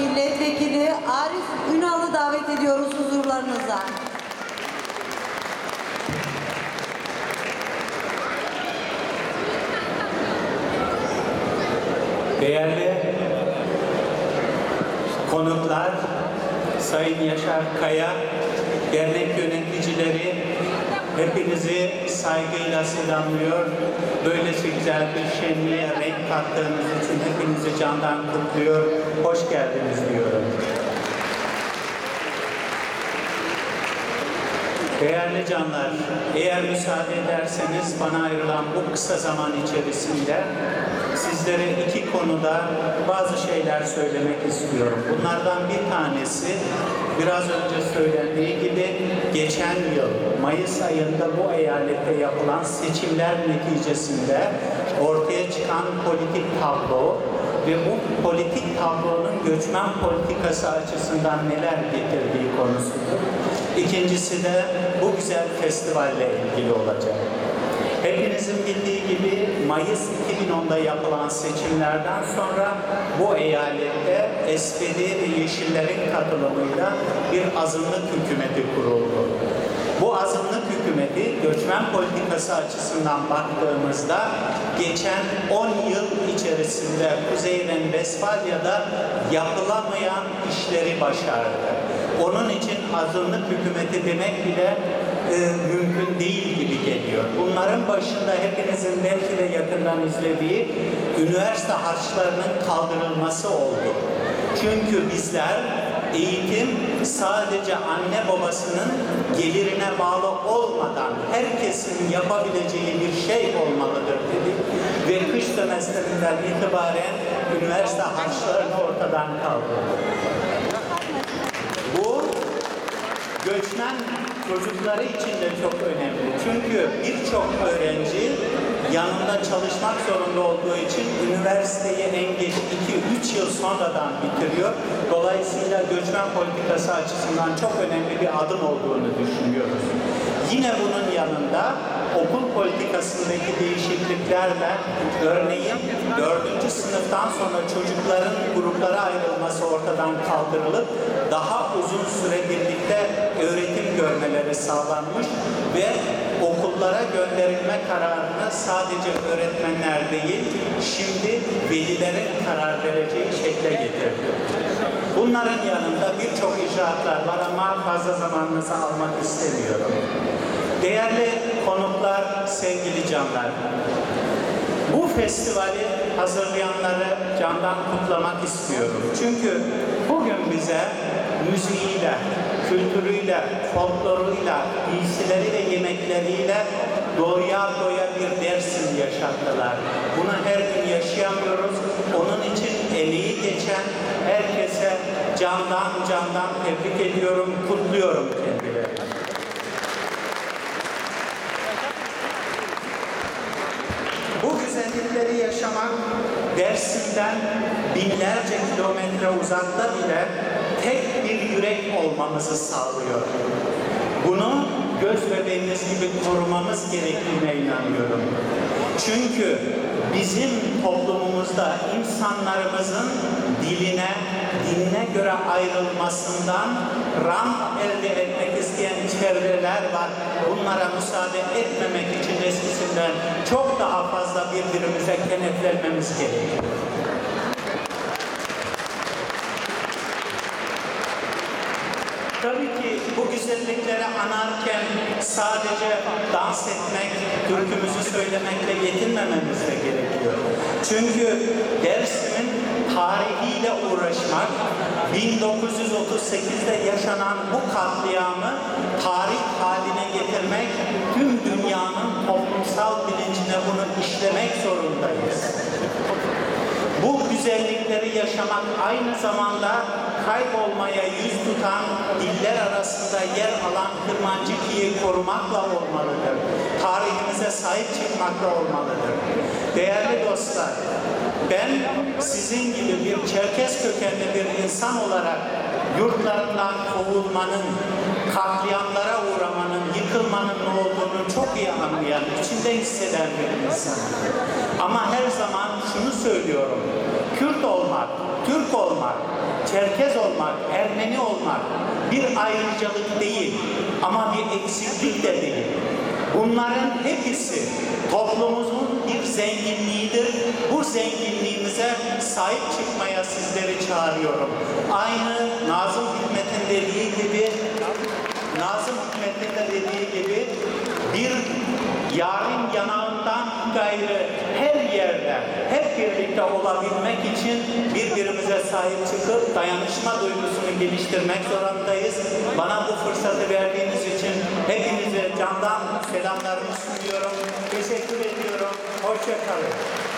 Milletvekili Arif Ünal'ı davet ediyoruz huzurlarınıza. Değerli konuklar, Sayın Yaşar Kaya, dernek yöneticileri, hepinizi saygıyla selamlıyor. Böylesi güzel bir şenliğe renk kattığınız için hepinizi candan kutluyor. Hoş geldiniz diyorum. Değerli canlar, eğer müsaade ederseniz bana ayrılan bu kısa zaman içerisinde sizlere iki konuda bazı şeyler söylemek istiyorum. Bunlardan bir tanesi biraz önce söylendiği gibi geçen yıl Mayıs ayında bu eyalette yapılan seçimler neticesinde ortaya çıkan politik tablo ve bu politik tablonun göçmen politikası açısından neler getirdiği konusudur. İkincisi de bu güzel festivalle ilgili olacak. Hepinizin bildiği gibi Mayıs 2010'da yapılan seçimlerden sonra bu eyalette SPD ve Yeşillerin katılımıyla bir azınlık hükümeti kuruldu. Bu azınlık hükümeti göçmen politikası açısından baktığımızda geçen 10 yıl içerisinde Kuzey Renvesfalya'da yapılamayan işleri başardı. Onun için azınlık hükümeti demek bile e, mümkün değil gibi geliyor. Bunların başında hepinizin belki de yakından izlediği üniversite harçlarının kaldırılması oldu. Çünkü bizler eğitim sadece anne babasının gelirine bağlı olmadan herkesin yapabileceği bir şey olmalıdır dedik. Ve kış semestrinden itibaren üniversite harçlarını ortadan kaldırdık. Göçmen çocukları için de çok önemli. Çünkü birçok öğrenci yanında çalışmak zorunda olduğu için üniversiteyi en geç 2-3 yıl sonradan bitiriyor. Dolayısıyla göçmen politikası açısından çok önemli bir adım olduğunu düşünüyoruz. Yine bunun yanında okul politikasındaki değişikliklerle örneğin 4. sınıftan sonra çocukların gruplara ayrılması ortadan kaldırılıp daha uzun süre birlikte öğretim görmeleri sağlanmış ve okullara gönderilme kararını sadece öğretmenler değil, şimdi velilerin karar vereceği şekle getirdi. Bunların yanında birçok icraatlar var ama fazla zamanınızı almak istemiyorum. Değerli konuklar, sevgili canlar, bu festivali hazırlayanları candan kutlamak istiyorum. Çünkü bugün bize müziğiyle, kültürüyle, folkloruyla, giysileri ve yemekleriyle doya doya bir Dersim yaşattılar. Bunu her gün yaşayamıyoruz. Onun için emeği geçen herkese candan candan tebrik ediyorum, kutluyorum kendilerini. Bu güzellikleri yaşamak Dersim'den binlerce kilometre uzakta bile tek bir yürek olmamızı sağlıyor. Bunu göz bebeğimiz gibi korumamız gerektiğine inanıyorum. Çünkü bizim toplumumuzda insanlarımızın dinine göre ayrılmasından rant elde etmek isteyen çevreler var. Bunlara müsaade etmemek için eskisinden çok daha fazla birbirimize kenetlenmemiz gerekiyor. Tabii ki bu güzellikleri anarken sadece dans etmek, türkümüzü söylemekle yetinmememiz de gerekiyor. Çünkü Dersim'in tarihiyle uğraşmak, 1938'de yaşanan bu katliamı tarih haline getirmek, tüm dünyanın toplumsal bilincine bunu işlemek zorundayız. Bu güzellikleri yaşamak aynı zamanda kaybolmaya yüz tutan diller arasında yer alan Kırmancıki'yi korumakla olmalıdır. Tarihimize sahip çıkmakla olmalıdır. Değerli dostlar, ben sizin gibi bir Çerkes kökenli bir insan olarak yurtlarından kovulmanın, katliamlara uğramanın, yıkılmanın ne olduğunu çok iyi anlayan, içinde hisseden bir insanım. Ama her zaman şunu söylüyorum, Kürt olmak, Türk olmak, Çerkez olmak, Ermeni olmak bir ayrıcalık değil ama bir eksiklik de değil. Bunların hepsi toplumumuzun bir zenginliğidir. Zenginliğimize sahip çıkmaya sizleri çağırıyorum. Aynı Nazım Hikmet'in dediği gibi Nazım Hikmet'in de dediği gibi bir yarın yanağından gayrı her yerde hep birlikte olabilmek için birbirimize sahip çıkıp dayanışma duygusunu geliştirmek zorundayız. Bana bu fırsatı verdiğiniz için hepinize candan selamlarımı sunuyorum. Teşekkür ediyorum. Hoşça kalın.